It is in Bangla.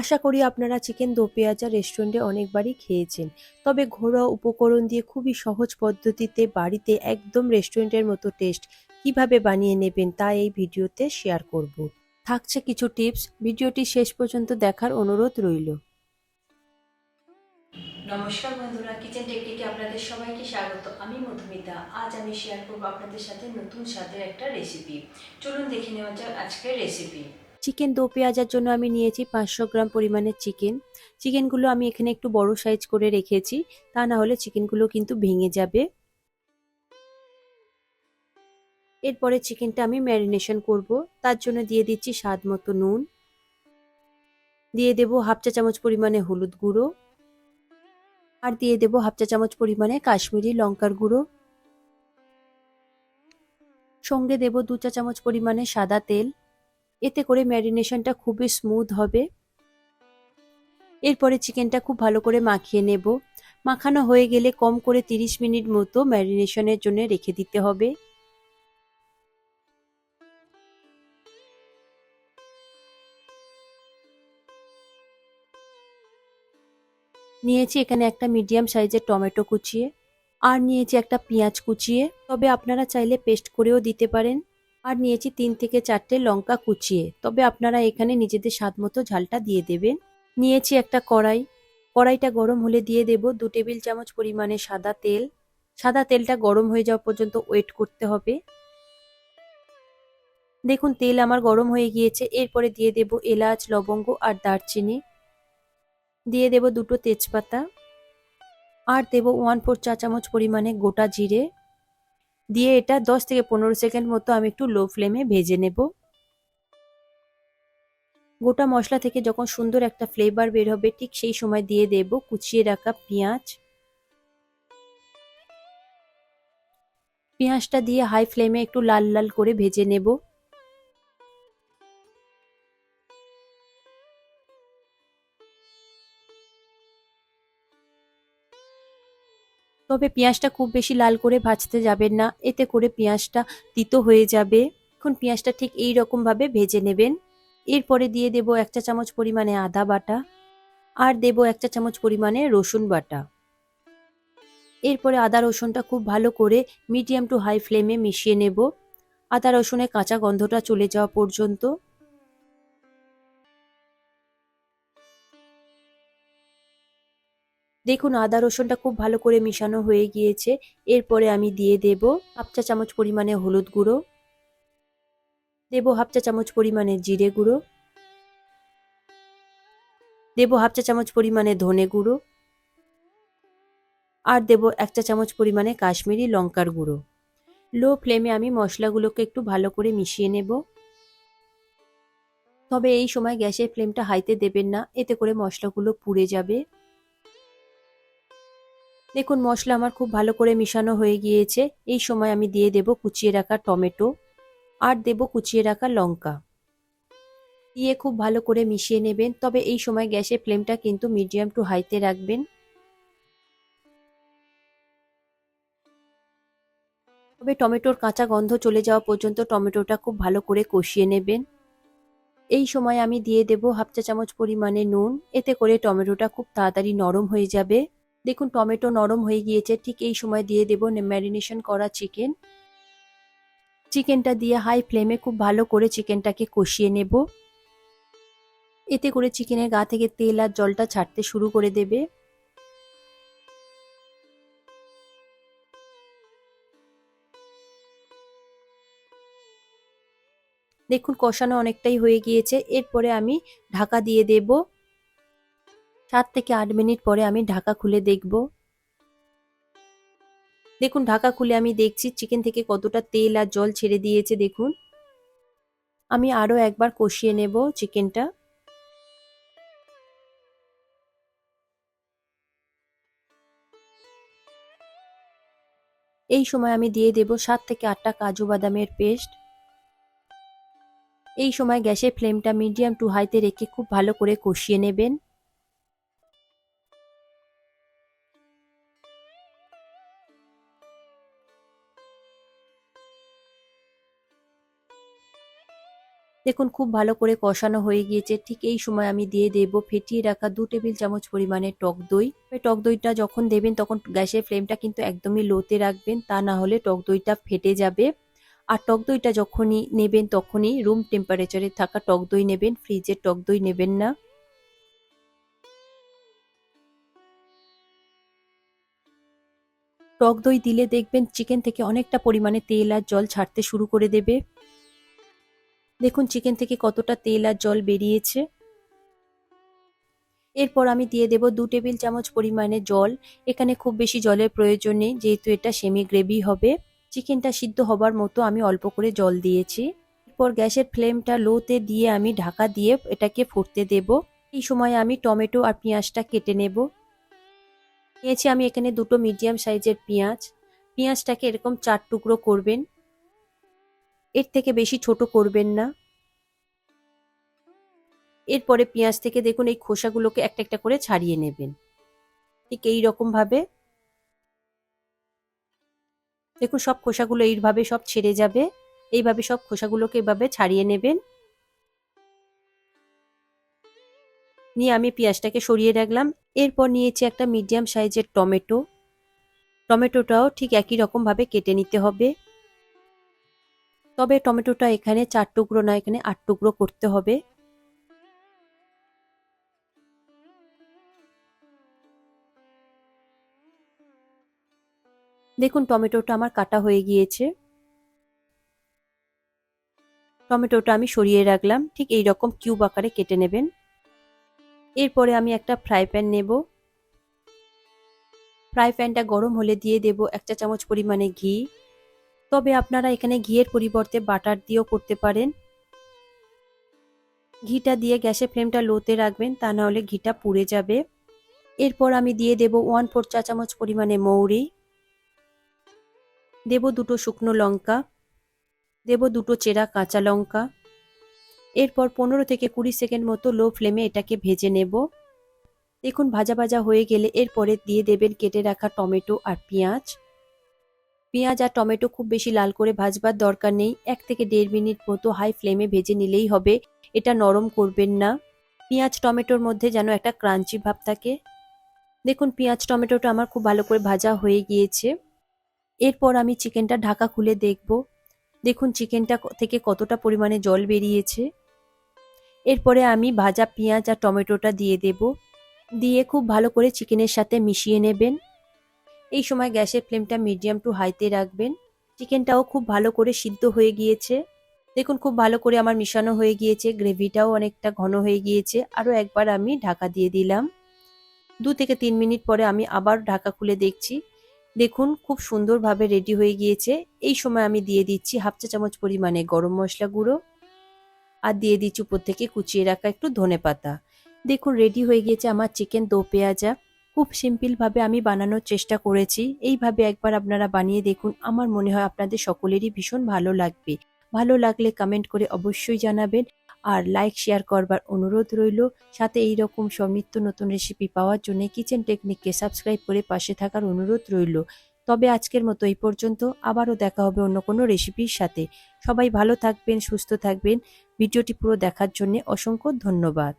আশা করি আপনারা চিকেন দো পেঁয়াজা রেস্টুরেন্টে অনেকবারই খেয়েছেন। তবে ঘরোয়া উপকরণ দিয়ে খুবই সহজ পদ্ধতিতে বাড়িতে একদম রেস্টুরেন্টের মতো টেস্ট কীভাবে বানিয়ে নেবেন তা এই ভিডিওতে শেয়ার করব। থাকছে কিছু টিপস ভিডিওটি শেষ পর্যন্ত দেখার অনুরোধ রইল। নমস্কার বন্ধুরা কিচেন টেকনিকে আপনাদের সবাইকে স্বাগত। আমি মধুমিতা। আজ আমি শেয়ার করব আপনাদের সাথে নতুন স্বাদের একটা রেসিপি চলুন দেখে নেওয়া যাক আজকের রেসিপি চিকেন দো পেঁয়াজার জন্য আমি নিয়েছি পাঁচশো গ্রাম পরিমাণের চিকেন চিকেনগুলো আমি এখানে একটু বড় সাইজ করে রেখেছি, তা না হলে চিকেনগুলো কিন্তু ভেঙে যাবে। এরপরে চিকেনটা আমি ম্যারিনেশন করব, তার জন্য দিয়ে দিচ্ছি স্বাদ মতো নুন। দিয়ে দেব হাফ চা চামচ পরিমাণে হলুদ গুঁড়ো। আর দিয়ে দেব হাফ চা চামচ পরিমাণে কাশ্মীরি লঙ্কার গুঁড়ো। সঙ্গে দেব দু চা চামচ পরিমাণে সাদা তেল। এতে করে ম্যারিনেশনটা খুবই স্মুথ হবে। এরপরে চিকেনটা খুব ভালো করে মাখিয়ে নেব। মাখানো হয়ে গেলে কম করে 30 মিনিট মতো ম্যারিনেশনের জন্য রেখে দিতে হবে। নিয়েছি এখানে একটা মিডিয়াম সাইজের টমেটো কুচিয়ে। আর নিয়েছি একটা পেঁয়াজ কুচিয়ে। তবে আপনারা চাইলে পেস্ট করেও দিতে পারেন। আর নিয়েছি তিন থেকে চারটে লঙ্কা কুচিয়ে। তবে আপনারা এখানে নিজেদের স্বাদ মতো ঝালটা দিয়ে দেবেন। নিয়েছি একটা কড়াই। কড়াইটা গরম হলে দিয়ে দেব দু টেবিল চামচ পরিমাণে সাদা তেল। সাদা তেলটা গরম হয়ে যাওয়া পর্যন্ত ওয়েট করতে হবে। দেখুন, তেল আমার গরম হয়ে গিয়েছে। এরপরে দিয়ে দেব এলাচ, লবঙ্গ আর দারচিনি। দিয়ে দেব দুটো তেজপাতা। আর দেব ওয়ান ফোর চা চামচ পরিমাণে গোটা জিরে। দিয়ে এটা দশ থেকে পনেরো সেকেন্ড মতো আমি একটু লো ফ্লেমে ভেজে নেব। গোটা মশলা থেকে যখন সুন্দর একটা ফ্লেভার বের হবে, ঠিক সেই সময় দিয়ে দেব কুচিয়ে রাখা পেঁয়াজ। পেঁয়াজটা দিয়ে হাই ফ্লেমে একটু লাল লাল করে ভেজে নেব। তবে পেঁয়াজটা খুব বেশি লাল করে ভাজতে যাবেন না। এতে করে পেঁয়াজটা তিতো হয়ে যাবে। এখন পেঁয়াজটা ঠিক এই রকম ভাবে ভেজে নেবেন। এরপরে দিয়ে দেব এক চা চামচ পরিমাণে আদা বাটা আর দেব এক চা চামচ পরিমাণে রসুন বাটা। এরপরে আদা রসুনটা খুব ভালো করে মিডিয়াম টু হাই ফ্লেমে মিশিয়ে নেব। আদা রসুনের কাঁচা গন্ধটা চলে যাওয়া পর্যন্ত। দেখুন আদা রসুনটা খুব ভালো করে মিশানো হয়ে গিয়েছে। এরপরে আমি দিয়ে দেব হাফ চা চামচ পরিমাণে হলুদ গুঁড়ো। দেব হাফ চা চামচ পরিমাণে জিরে গুঁড়ো। দেব হাফ চা চামচ পরিমাণে ধনে গুঁড়ো। আর দেব এক চা চামচ পরিমাণে কাশ্মীরি লঙ্কার গুঁড়ো। লো ফ্লেমে আমি মশলাগুলোকে একটু ভালো করে মিশিয়ে নেব। তবে এই সময় গ্যাসের ফ্লেমটা হাইতে দেবেন না, এতে করে মশলাগুলো পুড়ে যাবে। দেখুন, মশলা আমার খুব ভালো করে মিশানো হয়ে গিয়েছে। এই সময় আমি দিয়ে দেব কুচিয়ে রাখা টমেটো আর দেব কুচিয়ে রাখা লঙ্কা। দিয়ে খুব ভালো করে মিশিয়ে নেবেন। তবে এই সময় গ্যাসের ফ্লেমটা কিন্তু মিডিয়াম টু হাইতে রাখবেন। তবে টমেটোর কাঁচা গন্ধ চলে যাওয়া পর্যন্ত টমেটোটা খুব ভালো করে কষিয়ে নেবেন। এই সময় আমি দিয়ে দেব হাফ চা চামচ পরিমাণে নুন। এতে করে টমেটোটা খুব তাড়াতাড়ি নরম হয়ে যাবে। দেখুন, টমেটো নরম হয়ে গিয়েছে। ঠিক এই সময় দিয়ে দেব ম্যারিনেশন করা চিকেন চিকেনটা দিয়ে হাই ফ্লেমে খুব ভালো করে চিকেনটাকে কষিয়ে নেব। এতে করে চিকেনের গা থেকে তেল আর জলটা ছাড়তে শুরু করে দেবে। দেখুন, কষানো অনেকটাই হয়ে গিয়েছে। এরপরে আমি ঢাকা দিয়ে দেব। সাত থেকে আট মিনিট পরে আমি ঢাকা খুলে দেখব। দেখুন, ঢাকা খুলে আমি দেখছি চিকেন থেকে কতটা তেল আর জল ছেড়ে দিয়েছে, দেখুন। আমি আরও একবার কষিয়ে নেব চিকেনটা। এই সময় আমি দিয়ে দেব সাত থেকে আটটা কাজু বাদামের পেস্ট। এই সময় গ্যাসের ফ্লেমটা মিডিয়াম টু হাইতে রেখে খুব ভালো করে কষিয়ে নেবেন। দেখুন, খুব ভালো করে কষানো হয়ে গিয়েছে। ঠিক এই সময় আমি দিয়ে দেব, ফেটিয়ে রাখা দু টেবিল চামচ পরিমাণে টক দই। টক দইটা যখন দেবেন, তখন গ্যাসের ফ্লেমটা কিন্তু একদমই লোতে রাখবেন, তা না হলে টক দইটা ফেটে যাবে। আর টক দইটা যখনই নেবেন, তখনই রুম টেম্পারেচারে থাকা টক দই নেবেন ফ্রিজের টক দই নেবেন না। টক দই দিলে দেখবেন চিকেন থেকে অনেকটা পরিমাণে তেল আর জল ছাড়তে শুরু করে দেবে। দেখুন চিকেন থেকে কতটা তেল আর জল বেরিয়েছে। এরপর আমি দিয়ে দেব দু টেবিল চামচ পরিমাণে জল। এখানে খুব বেশি জলের প্রয়োজন নেই, যেহেতু এটা সেমি গ্রেভি হবে। চিকেনটা সিদ্ধ হবার মতো আমি অল্প করে জল দিয়েছি। এরপর গ্যাসের ফ্লেমটা লোতে দিয়ে আমি ঢাকা দিয়ে এটাকে ফুটতে দেব। এই সময় আমি টমেটো আর পেঁয়াজটা কেটে নেব। নিয়েছি আমি এখানে দুটো মিডিয়াম সাইজের পেঁয়াজ। পেঁয়াজটাকে এরকম চার টুকরো করবেন। এর থেকে বেশি ছোট করবেন না। এরপরে পেঁয়াজ থেকে দেখুন এই খোসাগুলোকে একটা একটা করে ছাড়িয়ে নেবেন। ঠিক এই রকম ভাবে। দেখুন সব খোসাগুলো এইভাবে সব ছেড়ে যাবে। এইভাবে সব খোসাগুলোকে এভাবে ছাড়িয়ে নেবেন। নিয়ে আমি পেঁয়াজটাকে সরিয়ে রাখলাম। এরপর নিয়েছি একটা মিডিয়াম সাইজের টমেটো। টমেটোটাও ঠিক একই রকম ভাবে কেটে নিতে হবে। তবে টমেটোটা এখানে চার টুকরো না, এখানে আট টুকরো করতে হবে। দেখুন, টমেটোটা আমার কাটা হয়ে গিয়েছে। টমেটোটা আমি সরিয়ে রাখলাম, ঠিক এই রকম কিউব আকারে কেটে নেবেন। এরপরে আমি একটা ফ্রাই প্যান নেব। ফ্রাই প্যানটা গরম হলে দিয়ে দেব একটা চামচ পরিমাণে ঘি। তবে আপনারা এখানে ঘিয়ের পরিবর্তে বাটার দিয়েও করতে পারেন। ঘিটা দিয়ে গ্যাসের ফ্লেমটা লোতে রাখবেন, তা না হলে ঘিটা পুড়ে যাবে। এরপর আমি দিয়ে দেব ওয়ান ফোর চা চামচ পরিমাণে মৌরি। দেব দুটো শুকনো লঙ্কা। দেব দুটো চেরা কাঁচা লঙ্কা। এরপর পনেরো থেকে কুড়ি সেকেন্ড মতো লো ফ্লেমে এটাকে ভেজে নেব। দেখুন ভাজা ভাজা হয়ে গেলে এরপরে দিয়ে দেবেন কেটে রাখা টমেটো আর পেঁয়াজ। পেঁয়াজ আর টমেটো খুব বেশি লাল করে ভাজবার দরকার নেই। এক থেকে দেড় মিনিট মতো হাই ফ্লেমে ভেজে নিলেই হবে। এটা নরম করবেন না। পেঁয়াজ, টমেটোর মধ্যে যেন একটা ক্রাঞ্চি ভাব থাকে। দেখুন, পেঁয়াজ, টমেটোটা আমার খুব ভালো করে ভাজা হয়ে গিয়েছে। এরপর আমি চিকেনটা ঢাকা খুলে দেখব। দেখুন, চিকেনটা থেকে কতটা পরিমাণে জল বেরিয়েছে। এরপরে আমি ভাজা পেঁয়াজ আর টমেটোটা দিয়ে দেব। দিয়ে খুব ভালো করে চিকেনের সাথে মিশিয়ে নেবেন। এই সময় গ্যাসের ফ্লেমটা মিডিয়াম টু হাইতে রাখবেন। চিকেনটাও খুব ভালো করে সিদ্ধ হয়ে গিয়েছে। দেখুন, খুব ভালো করে আমার মিশানো হয়ে গিয়েছে। গ্রেভিটাও অনেকটা ঘন হয়ে গিয়েছে। আরও একবার আমি ঢাকা দিয়ে দিলাম। দু থেকে তিন মিনিট পরে আমি আবার ঢাকা খুলে দেখছি। দেখুন, খুব সুন্দরভাবে রেডি হয়ে গিয়েছে। এই সময় আমি দিয়ে দিচ্ছি হাফ চা চামচ পরিমাণে গরম মশলা গুঁড়ো। আর দিয়ে দিচ্ছি উপর থেকে কুচিয়ে রাখা একটু ধনে পাতা দেখুন, রেডি হয়ে গিয়েছে আমার চিকেন দো পেঁয়াজা। খুব সিম্পলভাবে আমি বানানোর চেষ্টা করেছি। এইভাবে একবার আপনারা বানিয়ে দেখুন। আমার মনে হয় আপনাদের সকলেরই ভীষণ ভালো লাগবে। ভালো লাগলে কমেন্ট করে অবশ্যই জানাবেন। আর লাইক শেয়ার করবার অনুরোধ রইল। সাথে এই রকম নিত্য নতুন রেসিপি পাওয়ার জন্য কিচেন টেকনিককে সাবস্ক্রাইব করে পাশে থাকার অনুরোধ রইল। তবে আজকের মতো এই পর্যন্ত। আবারও দেখা হবে অন্য কোনো রেসিপির সাথে। সবাই ভালো থাকবেন, সুস্থ থাকবেন। ভিডিওটি পুরো দেখার জন্য অসংখ্য ধন্যবাদ।